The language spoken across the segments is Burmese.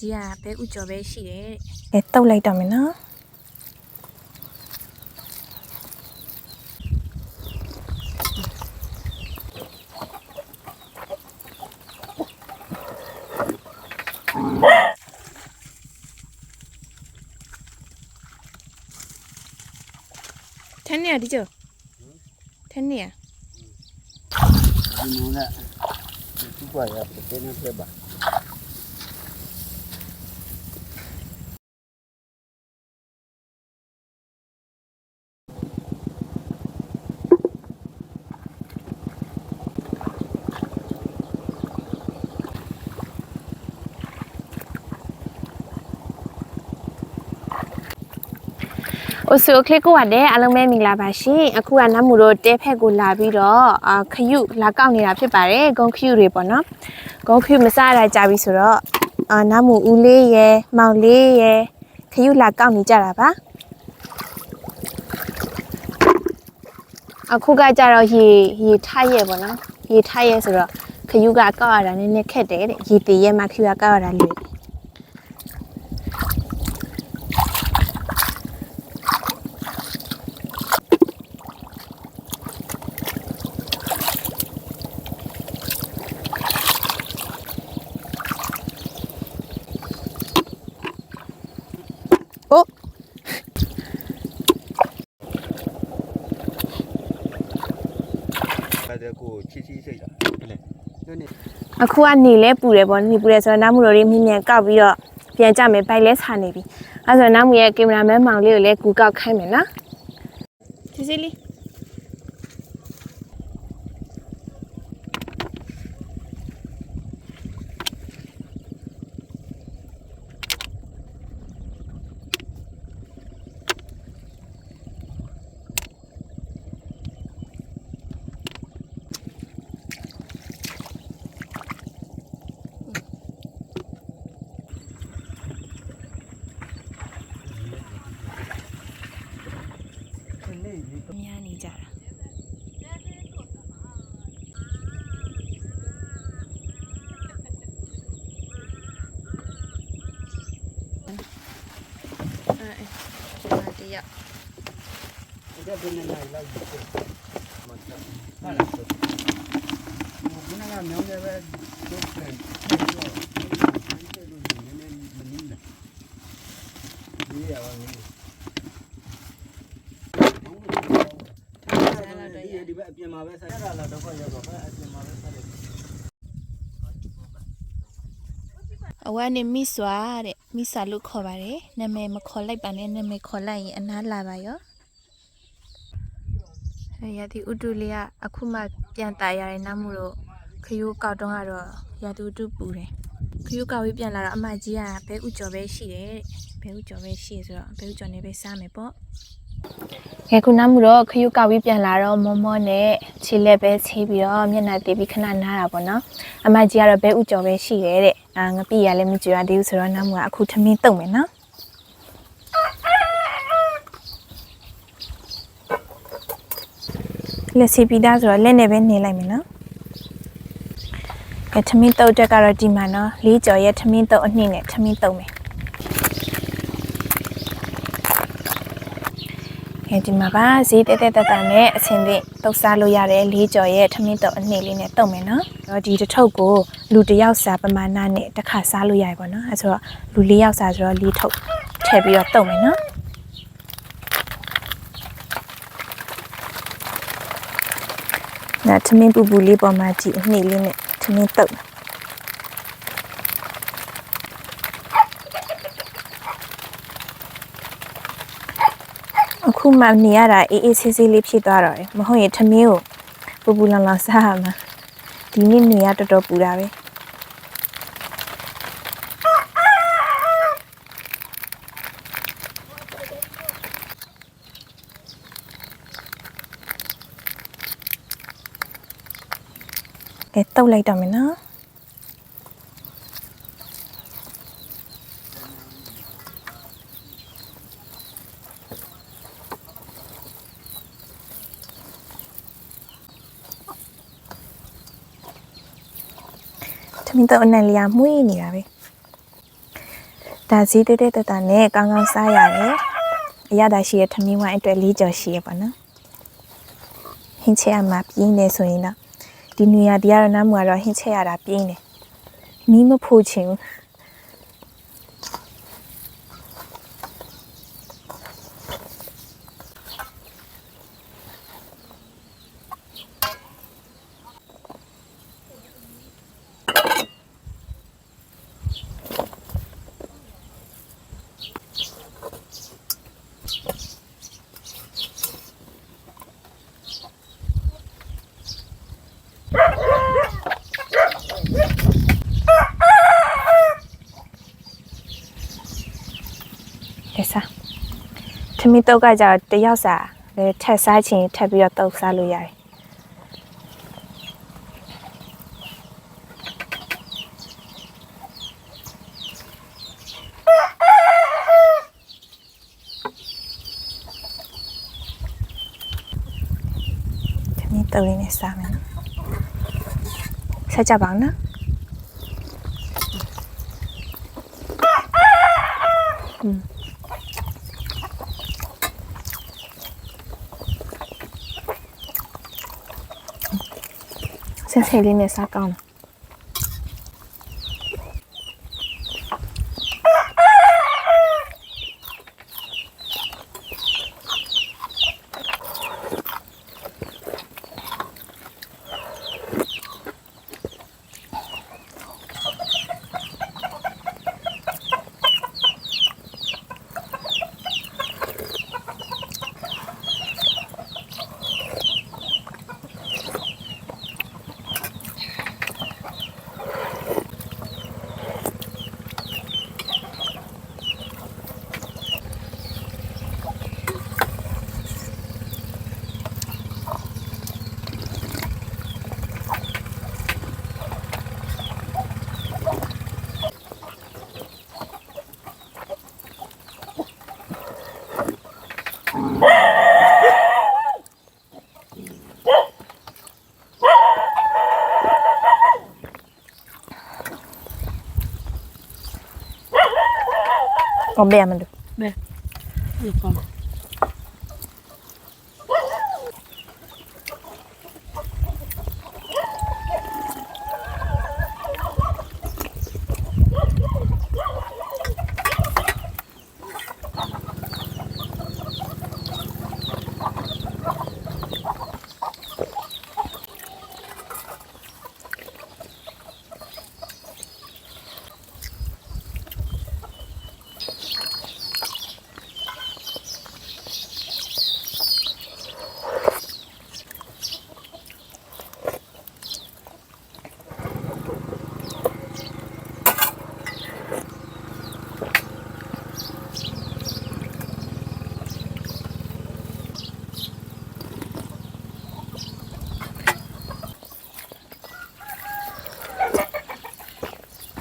ကြီးကဘဲဥကျော်ပဲရှိတယ်တဲ့ကဲတုတ်လိုက်တော့မယ်နော်ထန်းနေရဒီကျော်ထန်းနေရဒီနူနဲ့ဒီကွာရတဲ့နေပြပါ အိုဆိုကလစ်ကိုကလည်းအားလုံးပဲမင်္ဂလာပါရှင်အခုကနတ်မူတို့တဲဖက်ကိုလာပြီးတော့အာခယုလာကောက်နေတာဖြစ်ပါတယ်ဂုံခယုတွေပေါ့နော်ဂုံခယုမစားရတာကြာပြီဆိုတော့အာနတ်မူဦးလေးရယ်မောင်လေးရယ်ခယုလာကောက်နေကြတာပါအခုကကြတော့ရေရေထားရဲပေါ့နော်ရေထားရဲဆိုတော့ခယုကကောက်ရတာနည်းနည်းခက်တယ်တဲ့ရေတည်ရဲမှာခယုကကောက်ရတာလွယ် တယ်တဲ့ကိုချစ်ချစ်စိတ်တာလေဒီနေ့အခုကနေလဲပူတယ်ပေါ့နေပူတယ်ဆိုတော့နောက်မှုတော်လေးမြင်းမြန်ကောက်ပြီးတော့ပြန်ကြမယ်ဘိုက်လဲဆာနေပြီအဲဆိုတော့နောက်မှုရဲ့ကင်မရာမန်မောင်လေးကိုလည်းကူကောက်ခိုင်းမယ်နော်စီစီလေး ဒီနေ့ဒီ များနေကြတာအဲတရ တဲ့ဘယ်နဲ့လိုက်လိုက်ဒီမတ်တာဟာလားဘယ်နဲ့ကမြောင်းနေပဲဒုက္ခနဲ့တော့ဒီလိုနည်းနည်းမနည်းလားဒီရပါမယ်ဒီဘက်အပြင်မှာပဲဆက်ရတာလားတော့ရောက်တော့အပြင်မှာပဲဆက်တယ်အဝါနေမိစွာတဲ့မိစာလို့ခေါ်ပါတယ်နာမည်မခေါ်လိုက်ပါနဲ့နာမည်ခေါ်လိုက်ရင်အနားလာပါရောအဲ ရာသီဥတုလေးကအခုမှပြန်တာရတယ်နောက်မို့လို့ခရိုးကောက်တုံးကတော့ရာသီဥတုပူတယ်ခရိုးကောက်ပြီးပြန်လာတော့အမကြီးကဘဲဥကျော်ပဲရှိတယ်ဘဲဥကျော်ပဲရှိဆိုတော့ဘဲဥကျော်နေပဲစားမယ်ပေါ့ကဲခုနောက်မို့တော့ခရိုးကောက်ပြီးပြန်လာတော့မောမောနဲ့ခြေလက်ပဲခြေပြီးတော့မျက်နှာတေးပြီးခဏနားတာပေါ့နော်အမကြီးကတော့ဘဲဥကျော်ပဲရှိတယ်တဲ့အာငပိရလည်းမကြွရသေးဘူးဆိုတော့နောက်မို့ကအခုထမင်းတုံမယ်နော် လက်စီပီတာဆိုတော့လက်နဲ့ပဲနေလိုက်မယ်နော်ကဲထမင်းတုတ်တက်ကတော့ဒီမှာနော်လေးကြော်ရဲ့ထမင်းတုတ်အနှိမ့်နဲ့ထမင်းတုံမယ်အဲဒီမှာပါဈေးတက်တက်တက်တက်နဲ့အစင်သင့်တုတ်စားလို့ရတယ်လေးကြော်ရဲ့ထမင်းတုပ်အနှိမ့်လေးနဲ့တုတ်မယ်နော်။တော့ဒီတစ်ထုပ်ကိုလူတစ်ယောက်စာပမာဏနဲ့တစ်ခါစားလို့ရတယ်ပေါ့နော်။အဲဆိုတော့လူလေးယောက်စာဆိုတော့လေးထုပ်ထည့်ပြီးတော့တုတ်မယ်နော်။ ဒါထမင်းပူပူလေးပေါ်မှာကြည့်အနှိမ့်လေးနဲ့ထမင်းတုတ်မယ်အခုမှနေရတာအေးအေးဆေးဆေးလေးဖြစ်သွားတော့တယ်မဟုတ်ရင်ထမင်းကိုပူပူလောင်လောင်စားရမှာဒီနေ့နေရတော်တော်ပူတာပဲ ကဲတုတ်လိုက်တော့မယ်နော်ထမင်းတော့အနံလေးကမှုေးနေတာပဲဒါဈေးတဲတဲတတနဲ့ကောင်းကောင်းစားရတယ်အရသာရှိရထမင်းဝိုင်းအတွက်လေးကြော်ရှိရပါနော်ဟင်းချက်ရမှာပြင်းနေဆိုရင်တော့ ဒီနေရာဒီရနာမူကတော့ဟင်းချက်ရတာပြင်းတယ်မီးမဖို့ချင်ဘူး လက်စား ထမင်းတုတ်ကကြတော့တယောက်စာလဲထက်စားချင်ထပ်ပြီးတော့တုတ်စားလို့ရတယ်ထမင်းတုတ်လေးနဲ့စားမယ်နော်ဆက်ကြပါအောင်နော်ဆင် ဆယ်လေးနဲ့စားကောင်း တယ်။အော်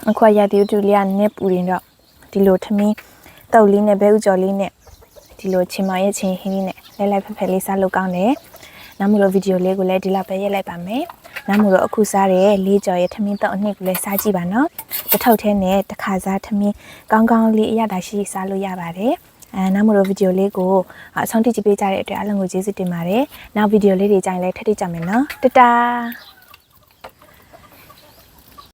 အခုကရာသီဥတုလေးကနည်းပူရင်တော့ဒီလိုထမင်းတုတ်လေးနဲ့ဘဲဥကြော်လေးနဲ့ဒီလိုချင်းမရဲ့ချင်းဟင်းလေးနဲ့လဲလိုက်ဖက်ဖက်လေးစားလို့ကောင်းတယ်။နောက်မို့လို့ဗီဒီယိုလေးကိုလည်းဒီလောက်ပဲရိုက်လိုက်ပါမယ်။နောက်မို့လို့အခုစားတဲ့လေးကြော်ရဲ့ထမင်းတုတ်အနှစ်ကိုလည်းစားကြည့်ပါနော်။တစ်ထုပ်ထဲနဲ့တစ်ခါစားထမင်းကောင်းကောင်းလေးအရသာရှိစားလို့ရပါတယ်။အဲနောက်မို့လို့ဗီဒီယိုလေးကိုအဆုံးထိကြည့်ပေးကြတဲ့အတွက်အားလုံးကိုကျေးဇူးတင်ပါတယ်။နောက်ဗီဒီယိုလေးတွေကြိုင်လည်းထပ်ထပ်ကြမယ်နော်။တတား